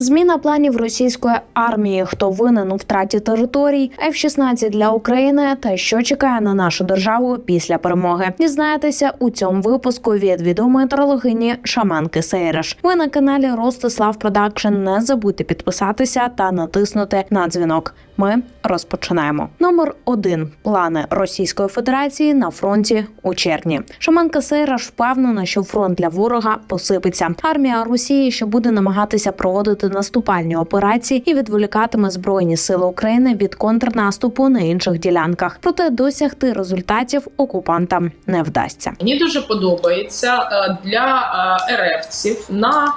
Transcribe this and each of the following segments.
Зміна планів російської армії, хто винен у втраті територій, F-16 для України та що чекає на нашу державу після перемоги. Дізнаєтеся у цьому випуску від відомої тарологині Шаманки Сейраш. Ви на каналі Ростислав Продакшн. Не забудьте підписатися та натиснути на дзвінок. Ми розпочинаємо. Номер один плани Російської Федерації на фронті у червні. Шаманка Сейраш впевнена, що фронт для ворога посипеться. Армія Росії, що буде намагатися проводити наступальні операції і відволікатиме збройні сили України від контрнаступу на інших ділянках. Проте досягти результатів окупантам не вдасться. Мені дуже подобається е, для е, РФців на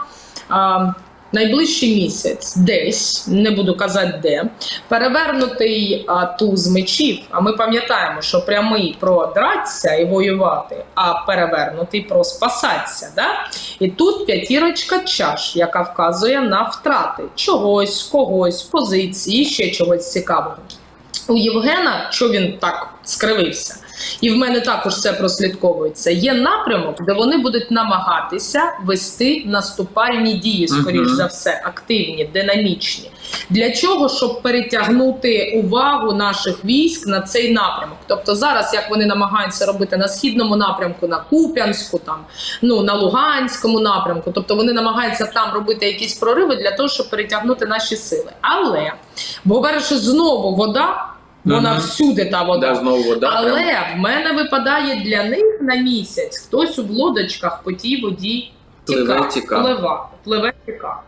е, найближчий місяць, десь не буду казати де, перевернутий е, туз мечів. А ми пам'ятаємо, що прямий про дратися і воювати, а перевернутий про спасатися. Да? І тут п'ятірочка чаш, яка вказує на втрати чогось, когось, позиції, ще чогось цікавого. У Євгена, що він так скривився, і в мене також це прослідковується. Є напрямок, де вони будуть намагатися вести наступальні дії, скоріш за все, активні, динамічні. Для чого? Щоб перетягнути увагу наших військ на цей напрямок. Тобто зараз, як вони намагаються робити на східному напрямку, на Куп'янську, там ну на Луганському напрямку, тобто вони намагаються там робити якісь прориви для того, щоб перетягнути наші сили. Але бо перше знову вода, вона всюди та вода. Да, знову вода. Але прям. в мене випадає для них на місяць хтось у лодочках по тій воді Пливе, тікав, пливе, пливе, тікав.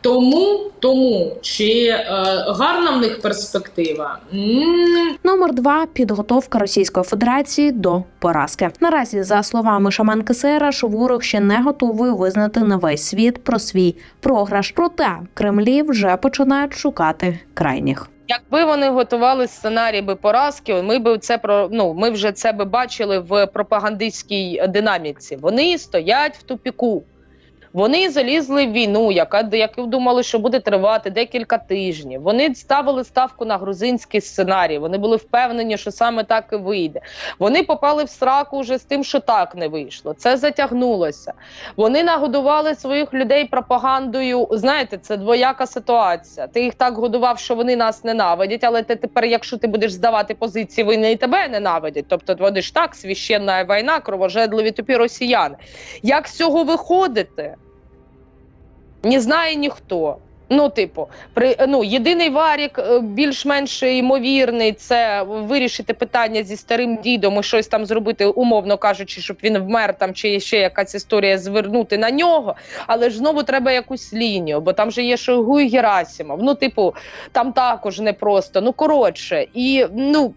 Тому, тому чи е, гарна в них перспектива? м Номер два підготовка Російської Федерації до поразки. Наразі, за словами Шаманки Сейраш, ворог ще не готовий визнати на весь світ про свій програш. Проте Кремлі вже починають шукати крайніх. Якби вони готували сценарій би поразки, ми б це про ну ми вже це би бачили в пропагандистській динаміці. Вони стоять в тупіку. Вони залізли в війну, яка яку думали, що буде тривати декілька тижнів. Вони ставили ставку на грузинський сценарій. Вони були впевнені, що саме так і вийде. Вони попали в сраку вже з тим, що так не вийшло. Це затягнулося. Вони нагодували своїх людей пропагандою. Знаєте, це двояка ситуація. Ти їх так годував, що вони нас ненавидять, але ти тепер, якщо ти будеш здавати позиції, вони і тебе ненавидять. Тобто вони ж так, священна війна, кровожедливі тупі росіяни. Як з цього виходити? Не знає ніхто. Ну, типу, при ну єдиний варік е, більш-менш ймовірний це вирішити питання зі старим дідом і щось там зробити, умовно кажучи, щоб він вмер там, чи ще якась історія звернути на нього. Але ж знову треба якусь лінію, бо там же є Шойгу і Герасимов. Ну, типу, там також непросто. Ну коротше, і ну.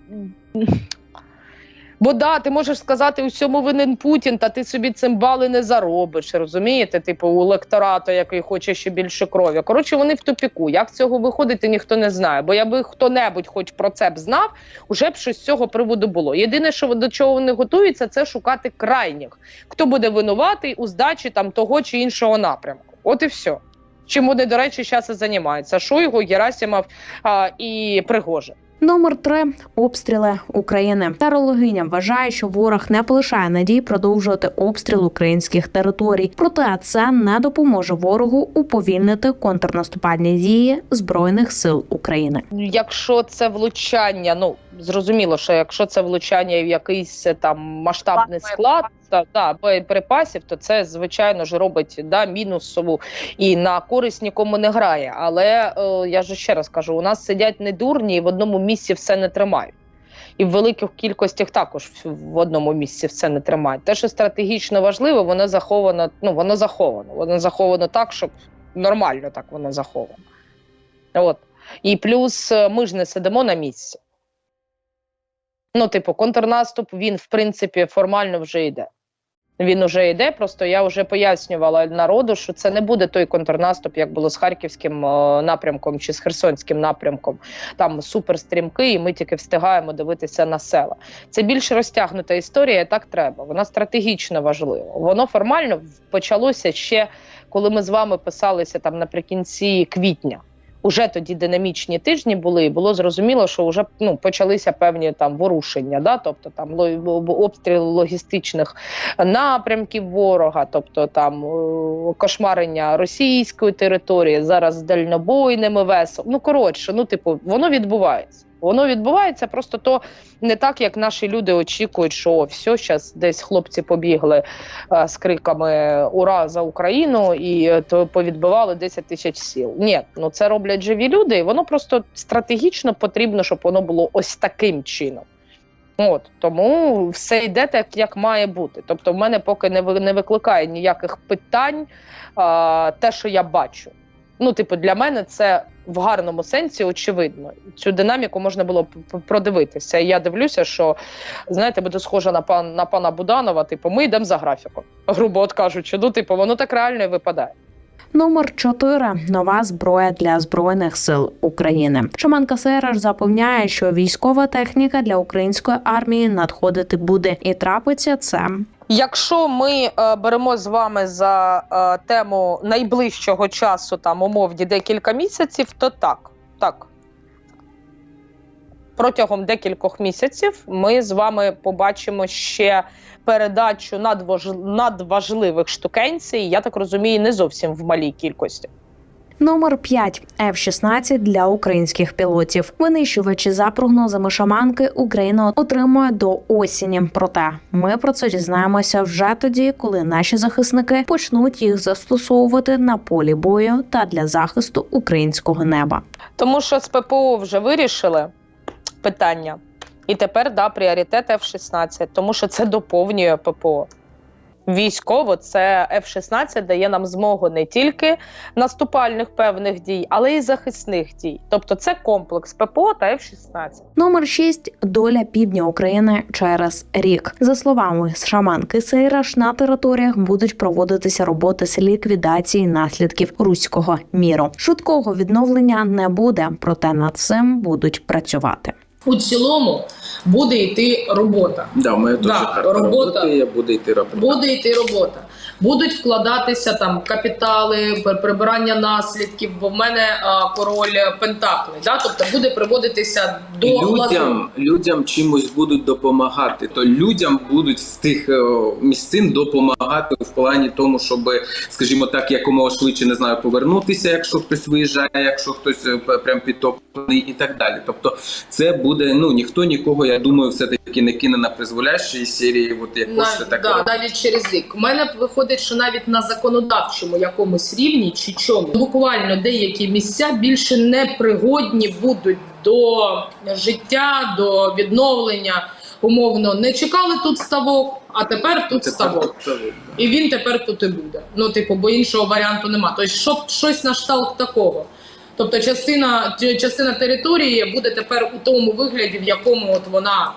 Бо да, ти можеш сказати, у всьому винен Путін, та ти собі цим бали не заробиш. Розумієте? Типу, у лекторату, який хоче ще більше крові. Коротше, вони в тупіку. Як з цього виходити, ніхто не знає. Бо якби хто-небудь хоч про це б знав, уже б щось з цього приводу було. Єдине, що до чого вони готуються, це шукати крайніх. Хто буде винуватий у здачі там того чи іншого напрямку. От і все. Чим вони, до речі, зараз і займаються. Шойгу, Герасимов а, і Пригожин. Номер три обстріли України. Тарологиня вважає, що ворог не полишає надій продовжувати обстріл українських територій. Проте це не допоможе ворогу уповільнити контрнаступальні дії збройних сил України. Якщо це влучання, ну зрозуміло, що якщо це влучання в якийсь е, там масштабний склад та да, боєприпасів, то це звичайно ж робить да, мінусову і на користь нікому не грає. Але е, я ж ще раз кажу: у нас сидять не дурні і в одному місці все не тримають. І в великих кількостях також в- в одному місці все не тримають. Те, що стратегічно важливо, воно заховано. Ну воно заховано. Воно заховано так, щоб нормально так воно заховано. От. І плюс е, ми ж не сидимо на місці. Ну, типу, контрнаступ, він, в принципі, формально вже йде. Він уже йде, просто я вже пояснювала народу, що це не буде той контрнаступ, як було з харківським е, напрямком чи з херсонським напрямком. Там суперстрімкий, і ми тільки встигаємо дивитися на села. Це більш розтягнута історія, і так треба. Вона стратегічно важлива. Воно формально почалося ще коли ми з вами писалися там наприкінці квітня. Уже тоді динамічні тижні були, і було зрозуміло, що вже ну, почалися певні там ворушення, да? тобто там обстріл логістичних напрямків ворога, тобто там е, кошмарення російської території, зараз з дальнобойними весел. Ну коротше, ну типу, воно відбувається. Воно відбувається просто то не так, як наші люди очікують, що все, зараз десь хлопці побігли е, з криками Ура за Україну і е, то повідбивали 10 тисяч сіл. Ні, ну це роблять живі люди, і воно просто стратегічно потрібно, щоб воно було ось таким чином. От тому все йде так, як має бути. Тобто, в мене поки не не викликає ніяких питань а, те, що я бачу. Ну, типу, для мене це в гарному сенсі очевидно. Цю динаміку можна було продивитися. І я дивлюся, що знаєте, буде схожа на пан на пана Буданова. Типу, ми йдемо за графіком, грубо от кажучи. Ну, типу, воно так реально і випадає. Номер 4. нова зброя для збройних сил України. Шаманка Сереж запевняє, що військова техніка для української армії надходити буде, і трапиться це Якщо ми е, беремо з вами за е, тему найближчого часу, там умовні декілька місяців, то так, так. Протягом декількох місяців ми з вами побачимо ще передачу надваж- надважливих штукенцій. Я так розумію, не зовсім в малій кількості. Номер 5. F-16 для українських пілотів. Винищувачі за прогнозами шаманки Україна отримує до осені. Проте ми про це дізнаємося вже тоді, коли наші захисники почнуть їх застосовувати на полі бою та для захисту українського неба. Тому що з ППО вже вирішили питання. І тепер да, пріоритет F-16, тому що це доповнює ППО. Військово це F-16 дає нам змогу не тільки наступальних певних дій, але й захисних дій. Тобто це комплекс ППО та F-16. Номер 6. доля півдня України через рік. За словами шаманки Сейраш, на територіях будуть проводитися роботи з ліквідації наслідків руського міру. Швидкого відновлення не буде, проте над цим будуть працювати. У цілому буде йти робота. Да, у мене Да, робота. роботи, буде йти робота. Буде йти робота. Будуть вкладатися там капітали, прибирання наслідків, бо в мене а, король Пентакли. Да? Тобто буде приводитися до лазу. людям, людям чимось будуть допомагати, то людям будуть з тих е, місцин допомагати в плані тому, щоб, скажімо так, якомога швидше не знаю, повернутися, якщо хтось виїжджає, якщо хтось е, прям підтоплений і так далі. Тобто, це буде ну ніхто нікого, я думаю, все таки не кине на призволящій серії. От як На, так да, і навіть через рік. У мене виходить, що навіть на законодавчому якомусь рівні чи чому буквально деякі місця більше не пригодні будуть до життя, до відновлення. Умовно не чекали тут ставок, а тепер тут ставок. І він тепер тут і буде. Ну, типу, бо іншого варіанту нема. Тобто, щоб щось на кшталт такого. Тобто, частина, частина території буде тепер у тому вигляді, в якому от вона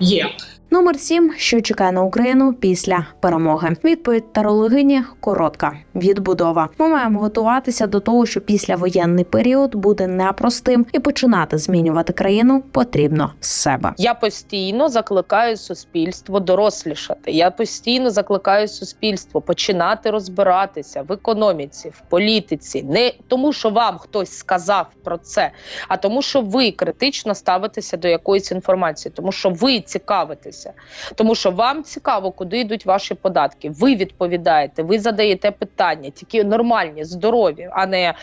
є. Номер 7. що чекає на Україну після перемоги. Відповідь тарологині коротка. Відбудова. Ми маємо готуватися до того, що післявоєнний період буде непростим, і починати змінювати країну потрібно з себе. Я постійно закликаю суспільство дорослішати. Я постійно закликаю суспільство починати розбиратися в економіці, в політиці, не тому, що вам хтось сказав про це, а тому, що ви критично ставитеся до якоїсь інформації, тому що ви цікавитеся, тому що вам цікаво, куди йдуть ваші податки. Ви відповідаєте, ви задаєте питання, тільки нормальні, здорові, а не е,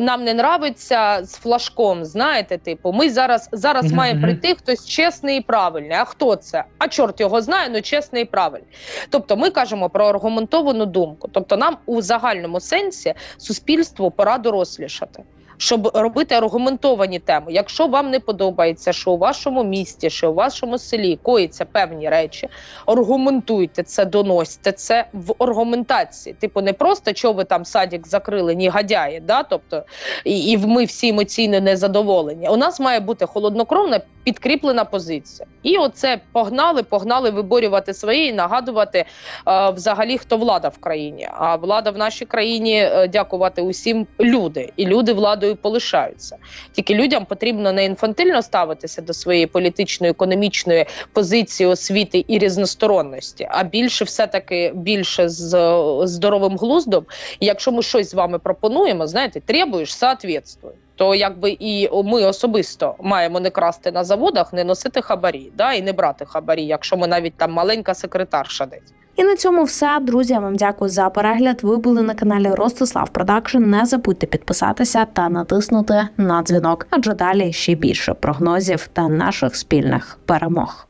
нам не нравиться з флажком. Знаєте, типу, ми зараз зараз Мгм, має мгм. прийти хтось чесний і правильний. А хто це? А чорт його знає, ну чесний і правильний. Тобто, ми кажемо про аргументовану думку. Тобто, нам у загальному сенсі суспільству пора дорослішати. Щоб робити аргументовані теми, якщо вам не подобається, що у вашому місті, що у вашому селі коїться певні речі, аргументуйте це, доносьте це в аргументації. Типу, не просто що ви там садик закрили, негодяї, да? тобто, і, і ми всі емоційно незадоволені. У нас має бути холоднокровна підкріплена позиція. І оце погнали, погнали виборювати своє і нагадувати е, взагалі, хто влада в країні. А влада в нашій країні, е, дякувати усім, люди. І люди владою владою полишаються. Тільки людям потрібно не інфантильно ставитися до своєї політичної, економічної позиції освіти і різносторонності, а більше все-таки більше з здоровим глуздом. Якщо ми щось з вами пропонуємо, знаєте, требуєш, соответствуй. То якби і ми особисто маємо не красти на заводах, не носити хабарі, да, і не брати хабарі, якщо ми навіть там маленька секретарша десь. І на цьому все. Друзі, я вам дякую за перегляд. Ви були на каналі Ростислав Продакшн. Не забудьте підписатися та натиснути на дзвінок, адже далі ще більше прогнозів та наших спільних перемог.